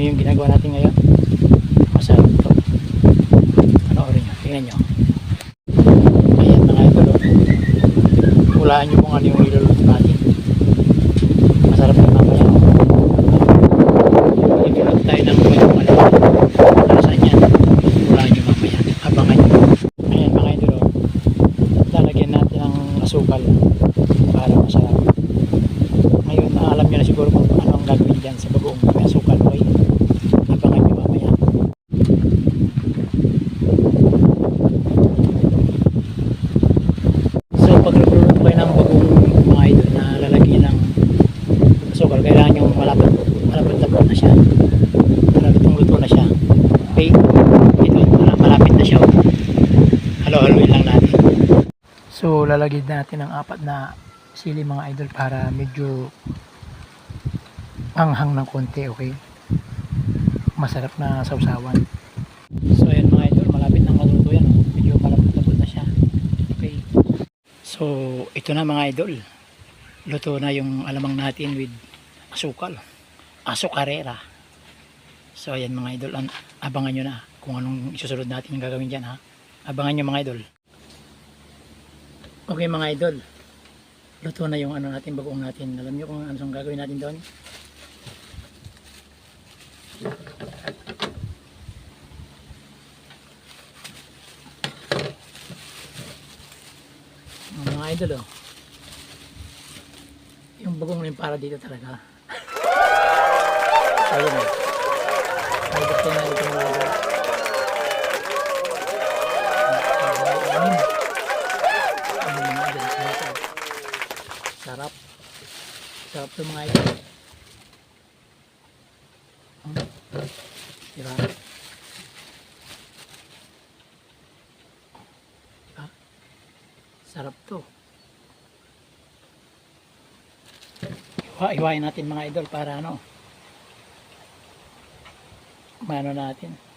nyo yung ginagawa natin ngayon. Masarap to. Panoorin nyo. Tingnan nyo. Ayan mga ito doon oh. hulaan nyo kung ano yung iluluto natin. Masarap na mamaya nagulot tayo ng mga mga para saan yan? Hulaan nyo mamaya. Abangan nyo. Ayan mga ito doon oh. lalagyan natin ang asukal para masarap. Ngayon alam nyo na siguro kung ano ang gagawin dyan sa bagoong. So lalagyan natin ng apat na sili mga idol para medyo anghang ng konti, okay? Masarap na sausawan. So ayan mga idol, malapit na maluto yan. oh. Medyo malapit na siya. Okay. So, ito na mga idol. Luto na yung alamang natin with asukal. Asukarera. So, ayan mga idol. An- abangan nyo na kung anong isusunod natin yung gagawin dyan ha. Abangan nyo mga idol. Okay mga idol. Luto na yung ano natin, bagoong natin. Alam nyo kung ano ang gagawin natin doon? Ang mga idol oh. Yung bagong rin para dito talaga. Ayun oh. Ay, gusto na ito mga idol. Anin. Anin mga idol. Sarap. Sarap. Sarap ito mga idol. Hmm. Diba? Ah. Sarap to. Iwa, iwain natin mga idol para ano. Mano natin.